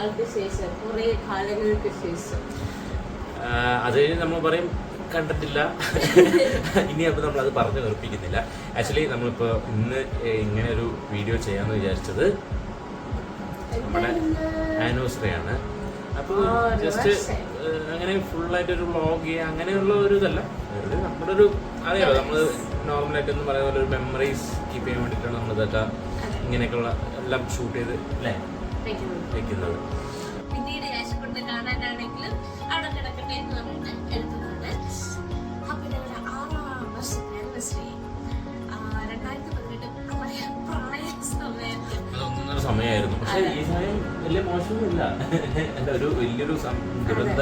നാൾക്ക് ശേഷം കുറേ കാലങ്ങൾക്ക് ശേഷം. അത് നമ്മൾ പറയും കണ്ടിട്ടില്ല. ഇനി അപ്പോൾ നമ്മൾ അത് പറഞ്ഞു നിർപ്പിക്കുന്നില്ല ആക്ച്വലി നമ്മളിപ്പോൾ ഇന്ന് ഇങ്ങനെ ഒരു വീഡിയോ ചെയ്യാന്ന് വിചാരിച്ചത് നമ്മുടെ ആനിവേഴ്സറി ആണ് അപ്പോൾ ജസ്റ്റ് അങ്ങനെ ഫുള്ളായിട്ട് ഒരു വ്ളോഗ് ചെയ്യുക അങ്ങനെയുള്ള ഒരു ഇതല്ല. വെറുതെ നമ്മുടെ ഒരു അറിയാലോ നമ്മൾ നോർമലായിട്ട് എന്ന് പറയുന്ന പോലെ ഒരു മെമ്മറീസ് കീപ്പ് ചെയ്യാൻ വേണ്ടിയിട്ടാണ് നമ്മൾ ഇതൊക്കെ ഇങ്ങനെയൊക്കെയുള്ള എല്ലാം ഷൂട്ട് ചെയ്ത് അല്ലേ വെക്കുന്നത്. പിന്നീട് യാശക്കൊണ്ട് കാണാനാണെങ്കിലും അവിടെ കിടക്കട്ടെ എന്ന് പറഞ്ഞിട്ട് എഴുതുന്നതാണ് അപ്പൊ ഞങ്ങളുടെ ആറാം വർഷം ആനിവേഴ്സറി രണ്ടായിരത്തി പതിനെട്ട് പ്രായ സമയത്ത്. അത് സമയമായിരുന്നു. പക്ഷെ ഈ സമയം വലിയ മോശമില്ല ഒരു വലിയൊരു ദുരന്ത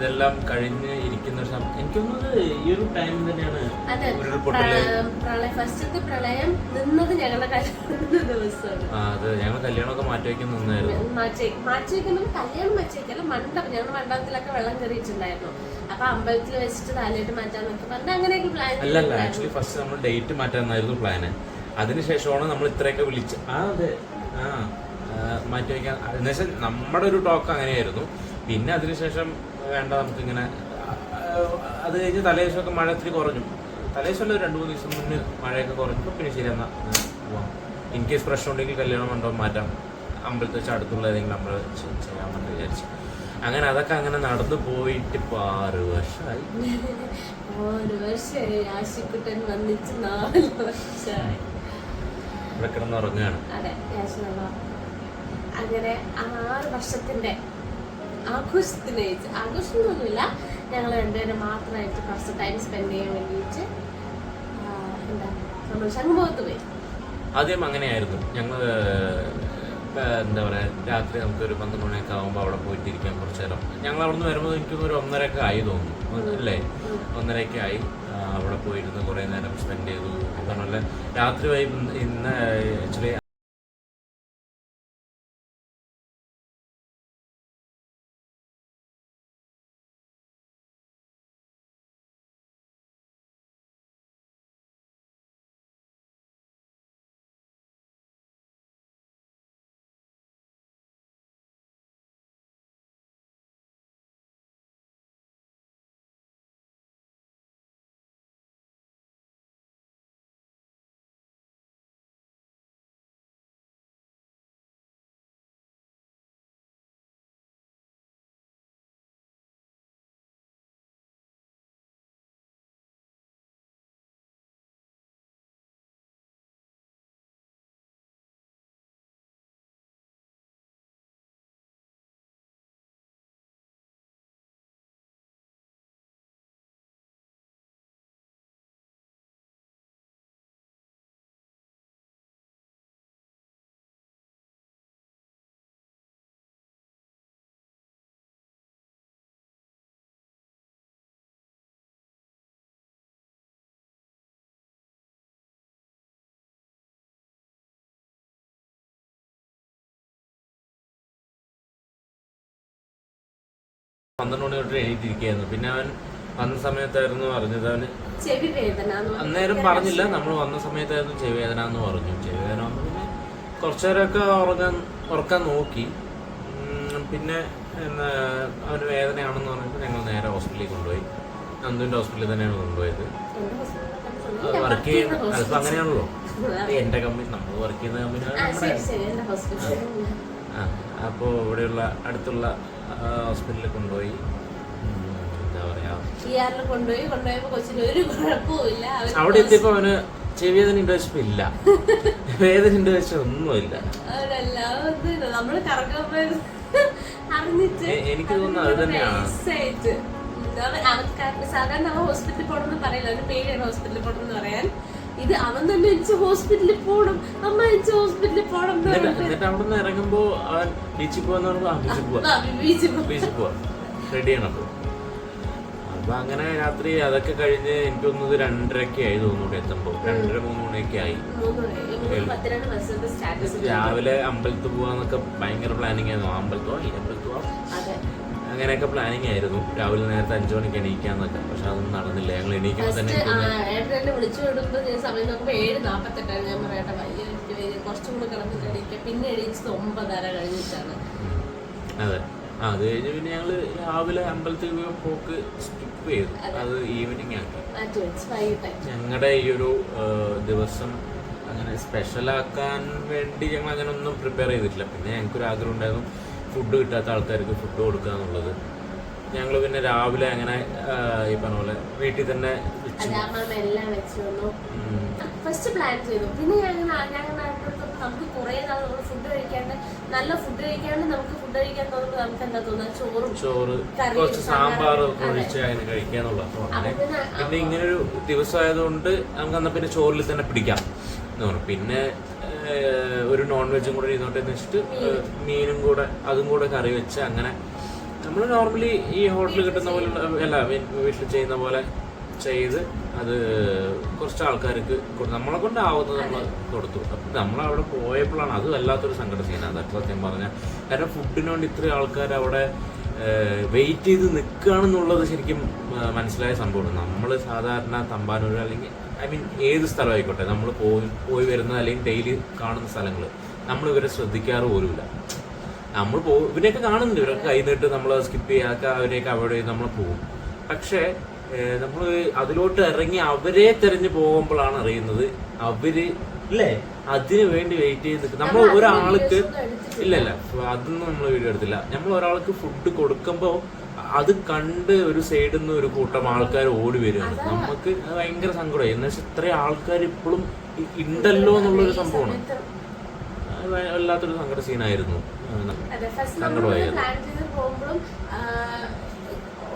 ഇതെല്ലാം കഴിഞ്ഞ് ഇരിക്കുന്ന ഒരു സമയം. എനിക്കൊന്നത് ഈ ഒരു ടൈം തന്നെയാണ് ഫസ്റ്റത്തെ പ്രളയം നിന്നത് ഞങ്ങളുടെ അത് ഞങ്ങൾ കല്യാണമൊക്കെ മാറ്റി വയ്ക്കുന്ന നിന്നായിരുന്നു മാറ്റി വെക്കുന്നത് കല്യാണം മാറ്റി വയ്ക്കല്ല മണ്ഡപം. ഞങ്ങൾ മണ്ഡപത്തിലൊക്കെ വെള്ളം കയറിയിട്ടുണ്ടായിരുന്നു. അപ്പൊ അമ്പലത്തിൽ വെച്ചിട്ട് താലിയിട്ട് മാറ്റാൻ നോക്കി അങ്ങനെയൊക്കെ പ്ലാൻ അല്ലല്ല ആക്ച്വലി ഫസ്റ്റ് നമ്മൾ ഡേറ്റ് മാറ്റാന്നായിരുന്നു പ്ലാന് അതിനുശേഷമാണ് നമ്മൾ ഇത്രയൊക്കെ വിളിച്ച് ആ അതെ ആ ആ, മാറ്റി വയ്ക്കാൻ. എന്നുവെച്ചാൽ നമ്മുടെ ഒരു ടോക്ക് അങ്ങനെയായിരുന്നു. പിന്നെ അതിനുശേഷം വേണ്ട നമുക്കിങ്ങനെ അത് കഴിഞ്ഞ് തലേദിവസമൊക്കെ മഴ ഇത്തിരി കുറഞ്ഞു. തലേദിവസം രണ്ട് മൂന്ന് ദിവസം മുന്നേ മഴയൊക്കെ കുറഞ്ഞപ്പോൾ പിന്നെ ശരി എന്നാൽ ഇൻ കേസ് പ്രശ്നം ഉണ്ടെങ്കിൽ കല്യാണം മണ്ഡപം മാറ്റാം. അമ്പലത്തിൽ വെച്ച് അടുത്തുള്ള ഏതെങ്കിലും അമ്പലം വെച്ച് ചെയ്യാമെന്ന് വിചാരിച്ചു. അങ്ങനെ അതൊക്കെ അങ്ങനെ നടന്നു പോയിട്ട് ഇപ്പൊ ആറ് വർഷമായി ഒരു വർഷമായി ആശിക്കുട്ടൻ വന്നിച്ച് നാല് വർഷമായി ഇവിടെ കിടന്നുറങ്ങുകയാണ്. അതെ അങ്ങനെ ആറ് വർഷത്തിന്റെ ആഘോഷത്തിന് ആഘോഷമൊന്നുമില്ല ഞങ്ങൾ രണ്ടുപേരും മാത്രമായിട്ട് കുറച്ച് ടൈം സ്പെൻഡ് ചെയ്യാൻ വേണ്ടിയിട്ട് എന്താ നമ്മൾ ശംഖുമുഖത്ത് പോയി. ആദ്യം അങ്ങനെയായിരുന്നു. ഞങ്ങൾ എന്താ പറയുക രാത്രി നമുക്ക് ഒരു പന്ത്രണ്ട് മണിയൊക്കെ ആകുമ്പോൾ അവിടെ പോയിട്ടിരിക്കാം കുറച്ച് നേരം. ഞങ്ങൾ അവിടെ നിന്ന് വരുമ്പോൾ എനിക്കൊന്നും ഒരു ഒന്നരയൊക്കെ ആയി തോന്നുന്നു. അല്ലേ? ഒന്നരയൊക്കെ ആയി. അവിടെ പോയിരുന്ന് കുറേ നേരം സ്പെൻഡ് ചെയ്തു. പറഞ്ഞ രാത്രി വൈ ഇന്ന് ആക്ച്വലി പന്ത്രണ്ട് മണി തൊട്ട് എഴുതിയിരിക്കുന്നു പിന്നെ അവൻ വന്ന സമയത്തായിരുന്നു പറഞ്ഞത്. അവന് അന്നേരം പറഞ്ഞില്ല. നമ്മൾ വന്ന സമയത്തായിരുന്നു ചെവി വേദന എന്ന് പറഞ്ഞു. ചെവി വേദന വന്നു പിന്നെ കുറച്ചു നേരമൊക്കെ ഉറങ്ങാൻ ഉറക്കാൻ നോക്കി. പിന്നെ എന്താ അവന് വേദനയാണെന്ന് പറഞ്ഞപ്പോൾ ഞങ്ങൾ നേരെ ഹോസ്പിറ്റലിൽ കൊണ്ടുപോയി. നന്ദുവിന്റെ ഹോസ്പിറ്റലിൽ തന്നെയാണ് കൊണ്ടുപോയത്. വർക്ക് ചെയ്യുന്ന അതിപ്പോൾ അങ്ങനെയാണല്ലോ. എന്റെ കമ്പനി നമ്മൾ വർക്ക് ചെയ്യുന്ന കമ്പനി അപ്പോൾ ഇവിടെയുള്ള അടുത്തുള്ള ഹോസ്പിറ്റലിൽ കൊണ്ടുപോയി. ഉം, എന്താ പറയാ? ഇയാറിൽ കൊണ്ടുപോയി. കൊണ്ടുപോയപ്പോൾ കൊച്ചിന് ഒരു കുഴപ്പമില്ല അവിടെ എത്തിയപ്പോൾ അവന് ചെവി വേദന ഉണ്ട് വെച്ചപ്പോൾ ഇല്ല വേദന വെച്ച ഒന്നുമില്ല. നമ്മൾ അറിഞ്ഞിട്ട് എനിക്ക് തോന്നുന്നു അത് തന്നെയാണ്. സാധാരണ ഹോസ്പിറ്റലിൽ പോകണമെന്ന് പറയില്ല. അവന് പേടിയാണ് ഹോസ്പിറ്റലിൽ പോകണം എന്ന് പറയാൻ. ഇത് അവൻ തന്നെ എനിക്ക് ഹോസ്പിറ്റലിൽ പോകണം അമ്മ എനിക്ക് ഹോസ്പിറ്റലിൽ പോകണം എന്ന് എന്നിട്ട് അവിടെ നിന്ന് ഇറങ്ങുമ്പോ അവൻ ബീച്ചിൽ പോകാന്ന് പറയുമ്പോൾ ആ ബീച്ചിൽ പോവാം. ആ, ബീച്ചിൽ പോ- ബീച്ചിൽ പോവാം. അപ്പൊ. അങ്ങനെ രാത്രി അതൊക്കെ കഴിഞ്ഞ് എനിക്കൊന്നത് രണ്ടരക്കെ ആയി തോന്നുന്നു എത്തുമ്പോ. രണ്ടര മൂന്ന് മണിയൊക്കെ ആയി. രാവിലെ അമ്പലത്തിൽ പോവാന്നൊക്കെ ഭയങ്കര പ്ലാനിങ് ആയിരുന്നു. അമ്പലത്തോ ഈ അമ്പലത്തോ അങ്ങനെയൊക്കെ പ്ലാനിങ് ആയിരുന്നു. രാവിലെ നേരത്തെ അഞ്ചു മണിക്ക് എണീക്കാന്നൊക്കെ. പക്ഷെ അതൊന്നും നടന്നില്ല. ഞങ്ങൾ എണീക്കുമ്പോൾ തന്നെ ഏട്ടനെ വിളിച്ചു സമയം ഏഴ് ഞാൻ പറയട്ടെ വയ്യ എനിക്ക് വയ്യ. കുറച്ചും കൂടെ കിടന്ന് എണീക്കുക പിന്നെ എണീച്ചത് ഒമ്പതര കഴിഞ്ഞിട്ടാണ്. അതെ. ആ, അത് കഴിഞ്ഞ് പിന്നെ ഞങ്ങൾ രാവിലെ അമ്പലത്തിൽ പോക്ക് സ്കിപ്പ് ചെയ്തു. അത്. ഈവനിങ് ആക്കി. ഞങ്ങളുടെ ഈ ഒരു ദിവസം അങ്ങനെ സ്പെഷ്യൽ ആക്കാൻ വേണ്ടി ഞങ്ങൾ അങ്ങനെ ഒന്നും പ്രിപ്പയർ ചെയ്തിട്ടില്ല. പിന്നെ ഞങ്ങൾക്കൊരു ആഗ്രഹം ഉണ്ടായിരുന്നു. ഫുഡ് കിട്ടാത്ത ആൾക്കാർക്ക് ഫുഡ് കൊടുക്കുക എന്നുള്ളത്. ഞങ്ങൾ പിന്നെ രാവിലെ അങ്ങനെ ഈ പറഞ്ഞ പോലെ വീട്ടിൽ തന്നെ എല്ലാം വെച്ച് ഫസ്റ്റ് പ്ലാൻ ചെയ്തു. പിന്നെ ഞങ്ങൾ ഞങ്ങൾ നാട്ടിലോട്ട് നമുക്ക് കുറേ നാൾ നമ്മൾ ഫുഡ് കഴിക്കാണ്ട് നല്ല ഫുഡ് കഴിക്കാണ്ട് നമുക്ക് ഫുഡ് കഴിക്കാൻ തോന്നുമ്പോൾ നമുക്ക് എന്താ തോന്നുക? ചോറും ചോറ് കുറച്ച് സാമ്പാർ, ഒഴിച്ച് അങ്ങനെ കഴിക്കാന്നുള്ള പിന്നെ പിന്നെ ഇങ്ങനൊരു ദിവസമായതുകൊണ്ട് നമുക്ക് അന്ന പിന്നെ ചോറിൽ തന്നെ പിടിക്കാം എന്ന് പറഞ്ഞു. പിന്നെ ഒരു നോൺ വെജും കൂടെ ഇരുന്നോട്ടെ എന്ന് വെച്ചിട്ട് മീനും കൂടെ അതും കൂടെ കറി വെച്ച് അങ്ങനെ നമ്മൾ നോർമലി ഈ ഹോട്ടലിൽ കിട്ടുന്ന പോലെ അല്ല വീട്ടിൽ ചെയ്യുന്ന പോലെ ചെയ്ത് അത് കുറച്ച് ആൾക്കാർക്ക് നമ്മളെ കൊണ്ടാവുന്നത് നമ്മൾ കൊടുത്തു. അപ്പം നമ്മൾ അവിടെ പോയപ്പോഴാണ് അത് വല്ലാത്തൊരു സങ്കട സീനാണ് അതൊക്കെ സത്യം പറഞ്ഞാൽ കാരണം ഫുഡിന് വേണ്ടി ഇത്രയും ആൾക്കാർ അവിടെ വെയിറ്റ് ചെയ്ത് നിൽക്കുകയാണെന്നുള്ളത് ശരിക്കും മനസ്സിലായ സംഭവമാണ്. നമ്മൾ സാധാരണ തമ്പാനൂർ അല്ലെങ്കിൽ ഐ മീൻ ഏത് സ്ഥലമായിക്കോട്ടെ നമ്മൾ പോയി പോയി വരുന്ന അല്ലെങ്കിൽ ഡെയിലി കാണുന്ന സ്ഥലങ്ങൾ നമ്മൾ ഇവരെ ശ്രദ്ധിക്കാറ് പോലുമില്ല. നമ്മൾ പോ ഇവരെയൊക്കെ കാണുന്നുണ്ട് ഇവരൊക്കെ കൈ നീട്ട് നമ്മൾ സ്കിപ്പ് ചെയ്യാത്ത അവരെയൊക്കെ അവോയ്ഡ് ചെയ്ത് നമ്മൾ പോകും. പക്ഷേ നമ്മൾ അതിലോട്ട് ഇറങ്ങി അവരെ തെരഞ്ഞു പോകുമ്പോഴാണ് അറിയുന്നത് അവർ അല്ലേ അതിനു വേണ്ടി വെയിറ്റ് ചെയ്ത് നിൽക്കും നമ്മൾ ഒരാൾക്ക് ഇല്ലല്ല ഇല്ല ഇല്ല അതൊന്നും നമ്മൾ വീഡിയോ എടുത്തില്ല. നമ്മൾ ഒരാൾക്ക് ഫുഡ് കൊടുക്കുമ്പോൾ അത് കണ്ട് ഒരു സൈഡിൽ നിന്ന് ഒരു കൂട്ടം ആൾക്കാർ ഓടി വരികയാണ് നമുക്ക് അത് ഭയങ്കര സങ്കടമായി. എന്ന് വെച്ചാൽ ഇത്രയും ആൾക്കാർ ഇപ്പോഴും ഉണ്ടല്ലോ എന്നുള്ളൊരു സംഭവമാണ്. വല്ലാത്തൊരു സങ്കട സീനായിരുന്നു. സങ്കടമായിരുന്നു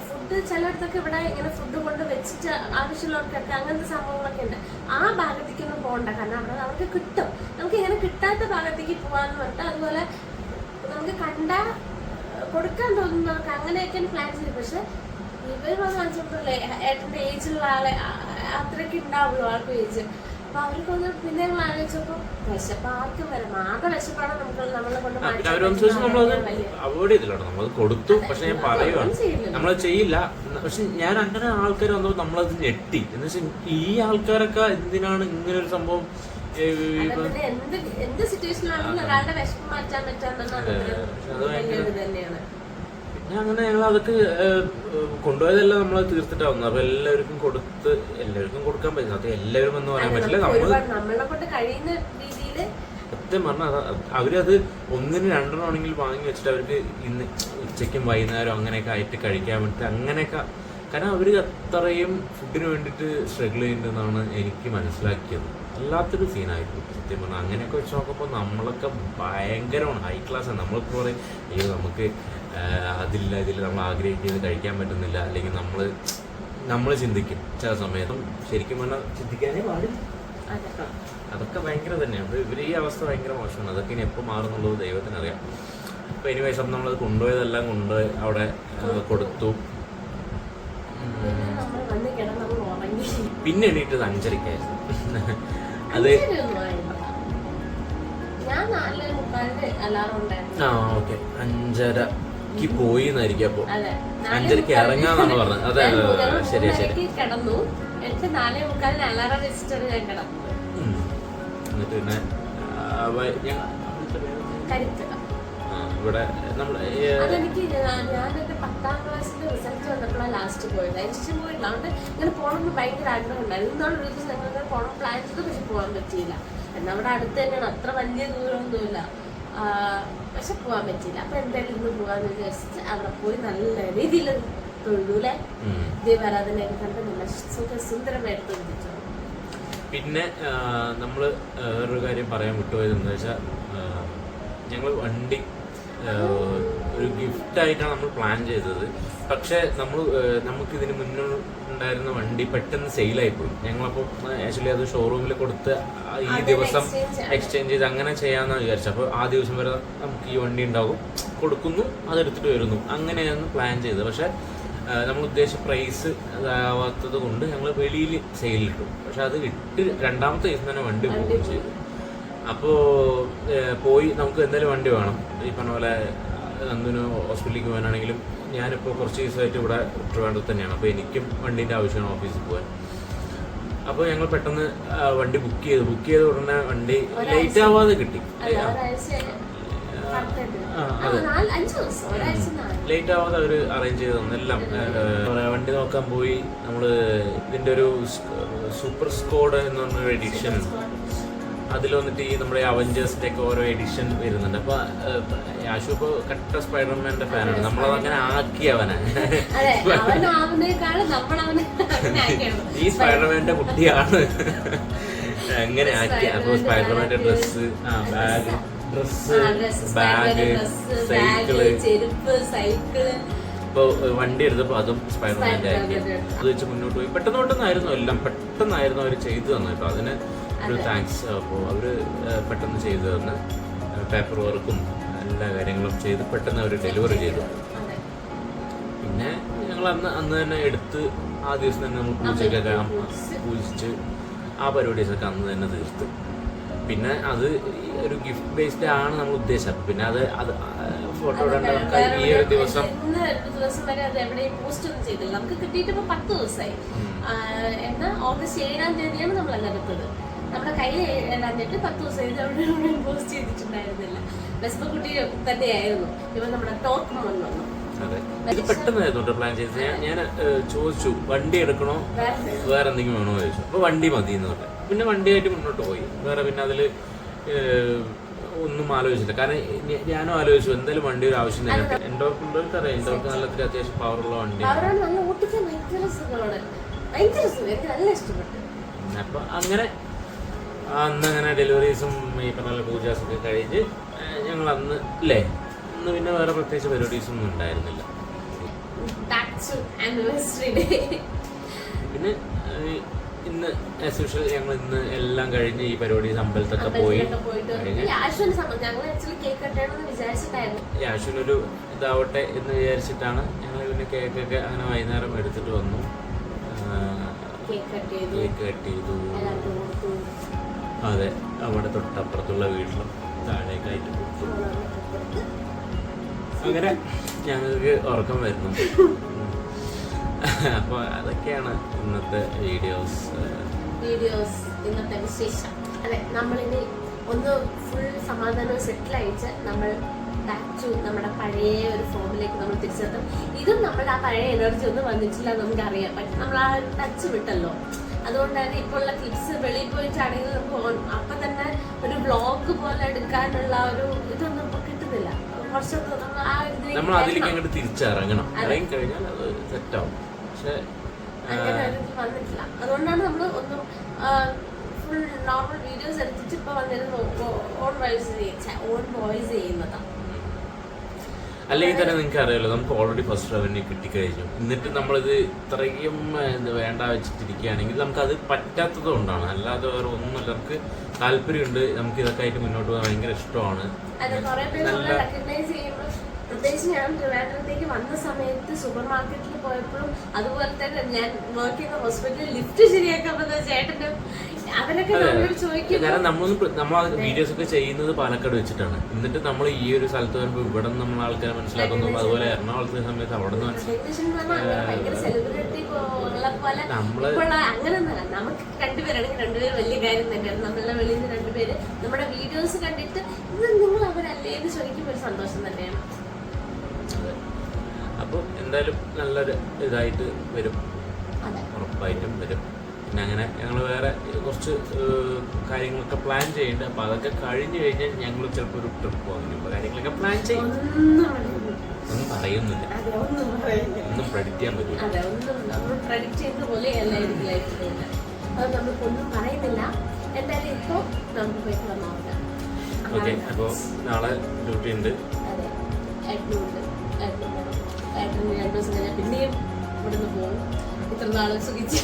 ഫുഡ് ചിലയിടത്തൊക്കെ ഇവിടെ ഇങ്ങനെ ഫുഡ് കൊണ്ട് വെച്ചിട്ട് ആവശ്യമുള്ളവർക്കൊക്കെ അങ്ങനത്തെ സംഭവങ്ങളൊക്കെ ഉണ്ട്. ആ ഭാഗത്തേക്കൊന്നും പോകണ്ട. കാരണം അവിടെ നമുക്ക് കിട്ടും. നമുക്ക് ഇങ്ങനെ കിട്ടാത്ത ഭാഗത്തേക്ക് പോകാന്ന് പറഞ്ഞിട്ട് അതുപോലെ നമുക്ക് കണ്ട കൊടുക്കാൻ തോന്നുന്നവർക്ക് അങ്ങനെയൊക്കെ പ്ലാൻ ചെയ്തു. പക്ഷെ ഇവർ വന്ന് കാണിച്ചപ്പോഴല്ലേ ഏട്ടന്റെ ഏജിലുള്ള ആളെ അത്രയ്ക്ക് ഉണ്ടാവുള്ളൂ ആൾക്ക് ഏജ് അപ്പൊ അവർക്ക് ഒന്ന് പിന്നെ ആലോചിച്ചപ്പോ വിശപ്പ് ആർക്കും വരാം ആകെ വിശപ്പാണ് നമുക്ക് നമ്മളെ കൊണ്ട് അവരനുസരിച്ച് നമ്മളത് അവോയ്ഡ് നമ്മളത് കൊടുത്തു പക്ഷെ ഞാൻ പറയുവാണ്. നമ്മളത് ചെയ്യില്ല. പക്ഷെ ഞാൻ അങ്ങനെ ആൾക്കാർ വന്നപ്പോൾ നമ്മളത് ഞെട്ടി. എന്ന് വെച്ചാൽ ഈ ആൾക്കാരൊക്കെ എന്തിനാണ് ഇങ്ങനെ ഒരു സംഭവം എന്ത് എന്ത് സിറ്റുവേഷനിലാണെങ്കിലും ഒരാളുടെ വിശപ്പ് മാറ്റാൻ പറ്റാന്നുള്ളത് തന്നെയാണ്. പിന്നെ അങ്ങനെ ഞങ്ങൾ അതൊക്കെ കൊണ്ടുപോയതെല്ലാം നമ്മൾ തീർത്തിട്ടാവുന്നു അപ്പൊ എല്ലാവർക്കും കൊടുത്ത് എല്ലാവർക്കും കൊടുക്കാൻ പറ്റും. അത് എല്ലാവരും എന്ന് പറയാൻ പറ്റില്ല. നമ്മൾ കൊണ്ട് കഴിയുന്ന രീതിയിൽ സത്യം പറഞ്ഞാൽ അവരത് ഒന്നിന് രണ്ടെണ്ണം ആണെങ്കിൽ വാങ്ങി വെച്ചിട്ട് അവർക്ക് ഇന്ന് ഉച്ചയ്ക്കും വൈകുന്നേരം അങ്ങനെയൊക്കെ ആയിട്ട് കഴിക്കാൻ വേണ്ടിയിട്ട് അങ്ങനെയൊക്കെ കാരണം അവർ അത്രയും ഫുഡിന് വേണ്ടിയിട്ട് സ്ട്രഗിൾ ചെയ്യുന്നുണ്ടെന്നാണ് എനിക്ക് മനസ്സിലാക്കിയത്. വല്ലാത്തൊരു സീനായിരുന്നു സത്യം പറഞ്ഞാൽ അങ്ങനെയൊക്കെ വെച്ച് നോക്കുമ്പോൾ നമ്മളൊക്കെ ഭയങ്കരമാണ്. ഹൈ ക്ലാസ് ആണ്. നമ്മളിപ്പോൾ പറയും അയ്യോ നമുക്ക് അതില്ല ഇതിൽ നമ്മൾ ആഗ്രഹിക്കുന്നത് കഴിക്കാൻ പറ്റുന്നില്ല. അല്ലെങ്കിൽ നമ്മൾ നമ്മൾ ചിന്തിക്കും ചില സമയത്തും. ശരിക്കും പറഞ്ഞാൽ ചിന്തിക്കാനേ പാടില്ല. അതെ. അതൊക്കെ ഭയങ്കര തന്നെയാണ് ഇവർ ഈ അവസ്ഥ ഭയങ്കര മോശമാണ്. അതൊക്കെ ഇനി എപ്പോൾ മാറുന്നുള്ളത് ദൈവത്തിനറിയാം. അറിയാം അപ്പൊ ഇനി വയസ്സം നമ്മളത് കൊണ്ടുപോയതെല്ലാം കൊണ്ടുപോയി അവിടെ കൊടുത്തു. പിന്നെ എണീറ്റത് അഞ്ചരക്കായിരുന്നു. അത് ആ ഓക്കെ. അഞ്ചരക്ക് പോയി എന്നായിരിക്കും അപ്പൊ അഞ്ചരക്ക് ഇറങ്ങാന്നാണ് പറഞ്ഞത്. അതെ അതെ ശരി ശരി. കിടന്നു. എനിക്ക് നാലേ മുക്കാലിന് അലാറം വെച്ചിട്ടാണ് ഞാൻ കിടന്നത്. എന്നിട്ട് പിന്നെ ഇവിടെ നമ്മൾ അതെനിക്ക് എന്റെ പത്താം ക്ലാസ്സിന്റെ റിസൾട്ട് വന്നപ്പോഴാണ് ലാസ്റ്റ് പോയത്. അതിന് പോയില്ല. അതുകൊണ്ട് ഇങ്ങനെ പോകണമെന്ന് ഭയങ്കര ആഗ്രഹം ഉണ്ടായിരുന്നു ഇന്നാണ് ഒരു ദിവസം ഞങ്ങൾ ഇങ്ങനെ പോകണം പ്ലാൻ ചെയ്ത് പക്ഷെ പോകാൻ പറ്റിയില്ല. എന്നാൽ അവിടെ അടുത്ത് തന്നെയാണ്. അത്ര വലിയ ദൂരമൊന്നുമില്ല. പക്ഷെ പോകാൻ പറ്റിയില്ല. അപ്പൊ എന്തായാലും ഇന്ന് പോകാന്ന് വിചാരിച്ചിട്ട് അവിടെ പോയി നല്ല രീതിയിൽ തൊഴുതൂലെ ദീപാരാധനയൊക്കെ കണ്ട് നല്ല സുഖ സുന്ദരമായിട്ട് തൊഴുതിച്ചു പിന്നെ നമ്മൾ വേറൊരു കാര്യം പറയാൻ വിട്ടുപോയത് എന്താ വെച്ചാൽ ഞങ്ങൾ വണ്ടി ഒരു ഗിഫ്റ്റ് ആയിട്ടാണ് നമ്മൾ പ്ലാൻ ചെയ്തത്. പക്ഷേ നമ്മൾ നമുക്ക് ഇതിന് മുന്നേ ഉണ്ടായിരുന്ന വണ്ടി പെട്ടെന്ന് സെയിലായി പോയി ഞങ്ങളപ്പോൾ ആക്ച്വലി അത് ഷോറൂമിൽ കൊടുത്ത് ഈ ദിവസം എക്സ്ചേഞ്ച് ചെയ്ത് അങ്ങനെ ചെയ്യാമെന്നാണ് വിചാരിച്ചത്. അപ്പോൾ ആ ദിവസം വരെ നമുക്ക് ഈ വണ്ടി ഉണ്ടാകും കൊടുക്കുന്നു അതെടുത്തിട്ട് വരുന്നു. അങ്ങനെയാണ് പ്ലാൻ ചെയ്തത്. പക്ഷേ നമ്മൾ ഉദ്ദേശിച്ച പ്രൈസ് അതാവാത്തത് കൊണ്ട് ഞങ്ങൾ വെളിയിൽ സെയിലിട്ടു പക്ഷെ അത് ഇട്ട് രണ്ടാമത്തെ ദിവസം തന്നെ വണ്ടി വണ്ടി പോവുകയും ചെയ്തു. അപ്പോൾ പോയി നമുക്ക് എന്തായാലും വണ്ടി വേണം. ഈ പറഞ്ഞ പോലെ നന്ദിന് ഹോസ്പിറ്റലിലേക്ക് പോകാനാണെങ്കിലും ഞാനിപ്പോൾ കുറച്ച് ദിവസമായിട്ട് ഇവിടെ ട്രിവാൻഡ്രത്ത് തന്നെയാണ്. അപ്പോൾ എനിക്കും വണ്ടീന്റെ ആവശ്യമാണ് ഓഫീസിൽ പോകാൻ. അപ്പോൾ ഞങ്ങൾ പെട്ടെന്ന് വണ്ടി ബുക്ക് ചെയ്തു. ബുക്ക് ചെയ്ത ഉടനെ വണ്ടി. ലേറ്റ് ആവാതെ കിട്ടി. അതെ. ലേറ്റ് ആവാതെ അവർ അറേഞ്ച് ചെയ്ത് തന്നെല്ലാം വണ്ടി നോക്കാൻ പോയി. നമ്മൾ ഇതിന്റെ ഒരു സൂപ്പർ സ്കോഡ് എന്ന് പറഞ്ഞ എഡിഷൻ ഉണ്ട്. അതിൽ വന്നിട്ട് ഈ നമ്മുടെ അവഞ്ചേഴ്സിന്റെ ഒക്കെ ഓരോ എഡിഷൻ വരുന്നുണ്ട്. അപ്പൊ യാശു ഇപ്പൊ കട്ട സ്പൈഡർമാന്റെ ഫാനാണ് നമ്മളത് അങ്ങനെ നമ്മളവനെ അങ്ങനെ ഈ സ്പൈഡർമാന്റെ കുട്ടിയാണ്. അങ്ങനെ ആക്കി. അപ്പൊ സ്പൈഡർമാന്റെ ഡ്രസ്സ് ആ ബാഗ് ഡ്രസ്സ് ബാഗ് സൈക്കിൾ ചെരുപ്പ് സൈക്കിൾ ഇപ്പൊ വണ്ടി എടുത്തപ്പോൾ അതും സ്പൈഡർമാന്റെ ആക്കി. അത് വെച്ച് മുന്നോട്ട് പോയി. പെട്ടെന്ന് പെട്ടെന്നായിരുന്നു എല്ലാം. പെട്ടെന്നായിരുന്നു അവർ ചെയ്തു തന്നെ കേട്ടോ. അതിന് ഒരു താങ്ക്സ് അപ്പോൾ അവർ പെട്ടെന്ന് ചെയ്തു തന്ന്. പേപ്പർ വർക്കും എല്ലാ കാര്യങ്ങളും ചെയ്ത് പെട്ടെന്ന് അവർ ഡെലിവറി ചെയ്തു. പിന്നെ ഞങ്ങൾ അന്ന് അന്ന് തന്നെ എടുത്ത് ആ ദിവസം തന്നെ നമ്മൾ പൂജയൊക്കെ പൂജിച്ച്. ആ പരിപാടീസൊക്കെ അന്ന് തന്നെ തീർത്തു. പിന്നെ അത് ഒരു ഗിഫ്റ്റ് ബേസ്ഡ് ആണ് നമ്മൾ ഉദ്ദേശം. പിന്നെ അത് അത് ഫോട്ടോ ഇടേണ്ട നമുക്ക് ഈ ഒരു ദിവസം ദിവസം വരെ അത് എവിടെയും പോസ്റ്റ് ഒന്നും ചെയ്തില്ല. നമുക്ക് കിട്ടിയിട്ട് ഇപ്പൊ പത്ത് ദിവസമായി എന്നാൽ ഓഗസ്റ്റ് ഏഴാം തീയതിയാണ് നമ്മൾ എടുത്തത്. നമ്മുടെ കയ്യിൽ തീയതി പത്ത് ദിവസം ഇത് അവിടെ പോസ്റ്റ് ചെയ്തിട്ടുണ്ടായിരുന്നില്ല. ബെസ്ബ കുട്ടി തന്നെയായിരുന്നു. ഇവ നമ്മുടെ ടോക്ക് മോൻ വന്നു ഇത് പെട്ടെന്നായിരുന്നു പ്ലാൻ ചെയ്തത്? ഞാൻ ചോദിച്ചു വണ്ടി എടുക്കണോ? വേറെ. എന്തെങ്കിലും വേണോ ചോദിച്ചു. അപ്പൊ വണ്ടി മതി എന്ന് പറഞ്ഞു. പിന്നെ വണ്ടിയായിട്ട് മുന്നോട്ട് പോയി. വേറെ പിന്നെ അതിൽ ഒന്നും ആലോചിച്ചില്ല. കാരണം ഞാനും ആലോചിച്ചു എന്തായാലും വണ്ടി ഒരു ആവശ്യം തന്നെ എൻഡോർക്ക് അറിയാം. എൻഡോർക്ക് നല്ല അത്യാവശ്യം പവറുള്ള വണ്ടി അപ്പൊ അങ്ങനെ അന്ന് അങ്ങനെ ഡെലിവറീസും ഈ പറഞ്ഞ പൂജാസൊക്കെ കഴിഞ്ഞ് ഞങ്ങൾ അന്ന് അല്ലേ അന്ന് പിന്നെ വേറെ പ്രത്യേകിച്ച് പരിപാടീസ് ഒന്നും ഉണ്ടായിരുന്നില്ല പിന്നെ ഇന്ന് ആസ് യൂഷ്വൽ ഞങ്ങൾ ഇന്ന് എല്ലാം കഴിഞ്ഞ് ഈ പരിപാടി അമ്പലത്തൊക്കെ പോയി അമ്പലത്തിലൊക്കെ ഒരു ഇതാവട്ടെ എന്ന് വിചാരിച്ചിട്ടാണ് ഞങ്ങൾ പിന്നെ കേക്കൊക്കെ അങ്ങനെ വൈകുന്നേരം എടുത്തിട്ട് വന്നു. കേക്ക് കട്ട് ചെയ്തു. അതെ അവിടെ തൊട്ടപ്പുറത്തുള്ള വീട്ടിലും താഴേക്കായിട്ട് അങ്ങനെ ഞങ്ങൾക്ക് ഉറക്കം വരുന്നു. അപ്പോൾ അതൊക്കെയാണ് ഇന്നത്തെ വീഡിയോസ്. വീഡിയോസ് ഇന്നത്തെ വിശേഷം. അതെ നമ്മളിനി ഒന്ന് ഫുൾ സമാധാനവും സെറ്റിൽ അയച്ച് നമ്മൾ ബാക്ക് ടു നമ്മുടെ പഴയ ഒരു ഫോമിലേക്ക് നമ്മൾ തിരിച്ചെത്തും. ഇതും നമ്മുടെ ആ പഴയ എനർജി ഒന്നും വന്നിട്ടില്ല നമുക്കറിയാം. പക്ഷെ നമ്മൾ ആ ടച്ച് വിട്ടല്ലോ. അതുകൊണ്ട് തന്നെ ഇപ്പോൾ ഉള്ള ക്ലിപ്സ് വെളിയിൽ പോയിട്ട് നമുക്ക് അപ്പം തന്നെ ഒരു വ്ളോഗ് പോലെ എടുക്കാനുള്ള ഒരു ഇതൊന്നും ഇപ്പൊ കിട്ടുന്നില്ല. നമ്മൾ അതിലേക്ക് അങ്ങോട്ട് തിരിച്ചിറങ്ങണം. അതെ. ഇറങ്ങി കഴിഞ്ഞാൽ അത് സെറ്റാവും. പക്ഷേ വന്നിട്ടില്ല. അതുകൊണ്ടാണ് നമ്മൾ ഒന്നും ഫുൾ നോർമൽ വീഡിയോസ് എടുത്തിട്ട് ഇപ്പൊ വന്നിരുന്ന് ഓൺ വോയിസ് ഓൺ വോയിസ് ചെയ്യുന്നതാണ് അല്ലെങ്കിൽ തന്നെ നിങ്ങൾക്ക് അറിയാലോ നമുക്ക് ഓൾറെഡി ഫസ്റ്റ് റവന്യൂ കിട്ടിക്കഴിഞ്ഞു. എന്നിട്ട് നമ്മളിത് ഇത്രയും വേണ്ട വെച്ചിട്ടിരിക്കുകയാണെങ്കിൽ നമുക്കത് പറ്റാത്തത് കൊണ്ടാണ്. അല്ലാതെ വേറെ ഒന്നും നമുക്ക് താല്പര്യമുണ്ട്. നമുക്ക് ഇതൊക്കെ ആയിട്ട് മുന്നോട്ട് പോകാൻ ഭയങ്കര ഇഷ്ടമാണ്. പ്രത്യേകിച്ച് ഞാൻ ട്രിവാൻഡ്രത്തേക്ക് വന്ന സമയത്ത് സൂപ്പർ മാർക്കറ്റിൽ പോയപ്പോഴും അതുപോലെ തന്നെ ഞാൻ വർക്ക് ചെയ്യുന്ന ഹോസ്പിറ്റലിൽ ലിഫ്റ്റ് ശരിയാക്കാൻ വന്ന കാരണം നമ്മളൊന്ന് നമ്മൾ വീഡിയോസ് ഒക്കെ ചെയ്യുന്നത് പാലക്കാട് വെച്ചിട്ടാണ്. എന്നിട്ട് നമ്മൾ ഈ ഒരു സ്ഥലത്ത് വരുമ്പോൾ ഇവിടെ നമ്മൾ ആൾക്കാരെ മനസ്സിലാക്കുന്നു അതുപോലെ എറണാകുളത്തെ സമയത്ത് അവിടെ നിന്ന് നമ്മൾ ഇപ്പോഴുള്ള അങ്ങനെ ഒന്നല്ല നമുക്ക് രണ്ടുപേരാണെങ്കിൽ രണ്ടുപേരും വലിയ കാര്യം തന്നെയാണ്. നമ്മളുടെ വെളിയിൽ നിന്ന് രണ്ടുപേര് നമ്മുടെ വീഡിയോസ് കണ്ടിട്ട് ഇത് നിങ്ങൾ അവരല്ലേ എന്ന് ചോദിക്കുമ്പോൾ ഒരു സന്തോഷം തന്നെയാണ്. എന്തായാലും നല്ലൊരു ഇതായിട്ട് വരും. ഉറപ്പായിട്ടും വരും. പിന്നെ അങ്ങനെ ഞങ്ങൾ വേറെ കുറച്ച് കാര്യങ്ങളൊക്കെ പ്ലാൻ ചെയ്യുന്നുണ്ട് അപ്പോൾ അതൊക്കെ കഴിഞ്ഞു കഴിഞ്ഞാൽ ഞങ്ങൾ ചിലപ്പോൾ ഒരു ട്രിപ്പ് പോകുന്നു അപ്പോൾ കാര്യങ്ങളൊക്കെ പ്ലാൻ ചെയ്യും. ഒന്നും പറയുന്നില്ല. ഒന്നും പ്രെഡിക്റ്റ് ചെയ്യാൻ പറ്റില്ല ഓക്കെ അപ്പോൾ നാളെ ഡ്യൂട്ടി ഉണ്ട്. പിന്നെയും ഇവിടുന്ന് പോകും. ഇത്ര നാളെ സുഖിച്ച്.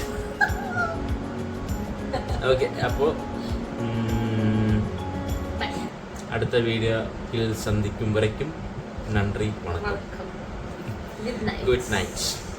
ഓക്കെ അപ്പോൾ അടുത്ത വീഡിയോയിൽ സന്ധിക്കും വരയ്ക്കും. നന്ദി വണക്കം. Good night